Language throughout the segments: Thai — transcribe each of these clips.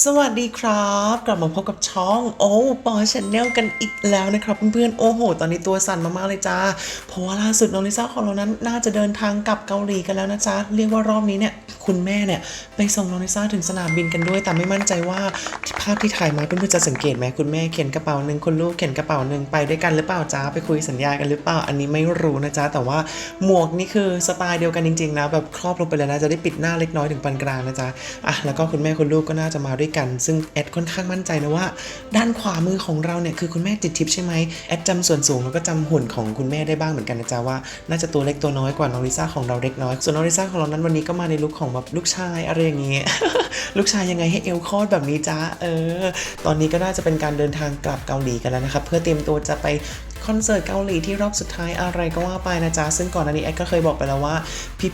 สวัสดีครับ กลับมาพบกับช่องโอ้ปอชแนลกันอีกแล้วนะครับเพื่อนๆโอ้โห ตอนนี้ตัวสั่นมากๆเลยจ้าเพราะว่าล่าสุดน้องลิซ่าของเรานั้นน่าจะเดินทางกลับเกาหลีกันแล้วนะจ๊ะเรียกว่ารอบนี้เนี่ย คุณแม่เนี่ยไปส่งน้องลิซ่าถึงสนามบินกันด้วย แต่ไม่มั่นใจว่าภาพที่ถ่ายมาเพื่อนๆจะสังเกตไหมคุณแม่เข็นกระเป๋าหนึ่งคุณลูกเข็นกระเป๋าหนึ่งไปด้วยกันหรือเปล่าจ้าไปคุยสัญญากันหรือเปล่าอันนี้ไม่รู้นะจ๊ะแต่ว่าหมวกนี่คือสไตล์เดียวกันจริงๆนะแบบครอบลงไปเลยนะจะได้ปิดหน้าเล็กน้อยถึงปานกลางนะจ๊ะอะแล้วก็คุณแม่คุณลูกก็น่าจะมาด้วยกัน ซึ่งแอดค่อนข้างมั่นใจนะว่า ด้านขวามือของเราเนี่ยคือคุณแม่จิตทิพย์ใช่ไหมแอดจำส่วนสูงแล้วก็จำหุ่นของคุณแม่ได้บ้างเหมือนกันนะจ๊ะว่าน่าจะตัวเล็กตัวน้อยกว่าน้องลิซ่าของเราเล็กน้อยส่วนน้องลิซ่าของเรานั้นวันนี้ก็มาในลุคของแบบลูกชายอะไรอย่างเงี้ยลูกชายยังไงให้เอวคลอดแบบนี้จ้าเออ ตอนนี้ก็น่าจะเป็นการเดินทางกลับเกาหลีกันแล้วนะครับเพื่อเตรียมตัวจะไป คอนเสิร์ตเกาหลีที่รอบสุดท้ายอะไรก็ว่าไปนะจ๊ะ ซึ่งก่อนหน้านี้แอดก็เคยบอกไปแล้วว่า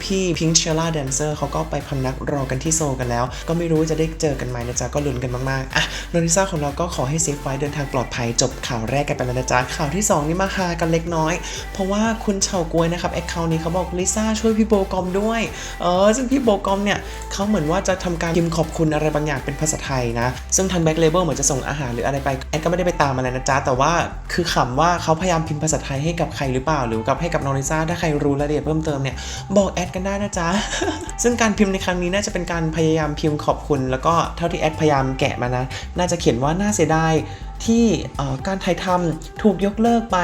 พี่ๆพิงค์เชล่าแดนเซอร์เขาก็ไปพำนักรอกันที่โซกันแล้ว ก็ไม่รู้จะได้เจอกันไหมนะจ๊ะ ก็ลุ้นกันมากๆ อะโนริซ่าของเราก็ขอให้เซฟไว้เดินทางปลอดภัยจบข่าวแรกกันไปแล้วนะจ๊ะ ข่าวที่ 2 นี่มาฮากันเล็กน้อย เพราะว่าคุณเฉากวยนะครับแอคเคาท์นี้เขาบอกลิซ่าช่วยพี่โบกอมด้วยเออซึ่งพี่โบกอมเนี่ยเขาเหมือนว่าจะทำการพิมพ์ขอบคุณอะไรบางอย่างเป็นภาษาไทยนะซึ่งทางแบ็คเลเบลเหมือนจะส่งอาหารหรืออะไรไปแอดก็ไม่ได้ไปตามอะไรนะจ๊ะแต่ว่าคือขำว่าเขาพยายามพิมพ์ภาษาไทยให้กับใครหรือเปล่า หรือกับให้กับน้องลิซ่าถ้าใครรู้รายละเอียดเพิ่มเติมเนี่ยบอกแอดกันได้นะจ๊ะ ซึ่งการพิมพ์ในครั้งนี้น่าจะเป็นการพยายามพิมพ์ขอบคุณ แล้วก็เท่าที่แอดพยายามแกะมานะ น่าจะเขียนว่าน่าเสียดาย ที่การถ่ายทำถูกยกเลิกไป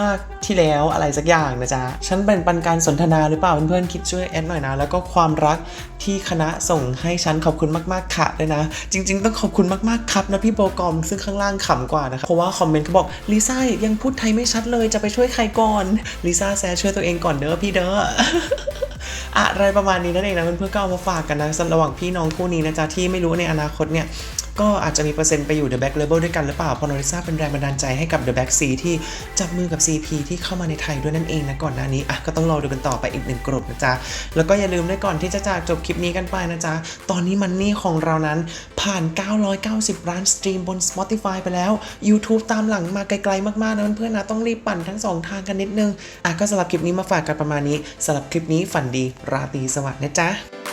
มากที่แล้วอะไรสักอย่างนะจ๊ะ ฉันเป็นปันการสนทนาหรือเปล่าเพื่อนๆคิดช่วยแอดหน่อยนะ แล้วก็ความรักที่คณะส่งให้ฉันขอบคุณมากๆค่ะด้วยนะ จริง ๆ ต้องขอบคุณมากๆครับนะพี่โบกอมซึ่งข้างล่างขำกว่านะคะเพราะว่าคอมเมนต์เขาบอกลิซ่ายังพูดไทยไม่ชัดเลยจะไปช่วยใครก่อนลิซ่าแซช่วยตัวเองก่อนเด้อพี่เด้ออะไรประมาณนี้นั่นเองนะเพื่อนๆก็เอามาฝากกันนะสำหรับระหว่างพี่น้องคู่นี้นะจ๊ะที่ไม่รู้ในอนาคตเนี่ย ก็อาจจะมีเปอร์เซ็นต์ไปอยู่ The Back Label ด้วยกันหรือเปล่าเพราะโนริซ่าเป็นแรงบันดาลใจให้กับ The Back C ที่จับมือกับ CP ที่เข้ามาในไทยด้วยนั่นเองนะก่อนหน้านี้อะก็ต้องรอดูกันต่อไปอีกหนึ่งกลุ่มนะจ๊ะ แล้วก็อย่าลืมด้วยก่อนที่จะจากจบคลิปนี้กันไปนะจ๊ะ ตอนนี้มันนี่ของเรานั้นผ่าน 990 ล้านสตรีมบน Spotify ไปแล้ว YouTube ตามหลังมาไกลๆมากๆนะเพื่อนๆนะต้องรีบปั่นทั้งสองทางกันนิดนึงอะก็สำหรับคลิปนี้มาฝากกันประมาณนี้สำหรับคลิปนี้ฝันดีราตรีสวัสดิ์นะจ๊ะ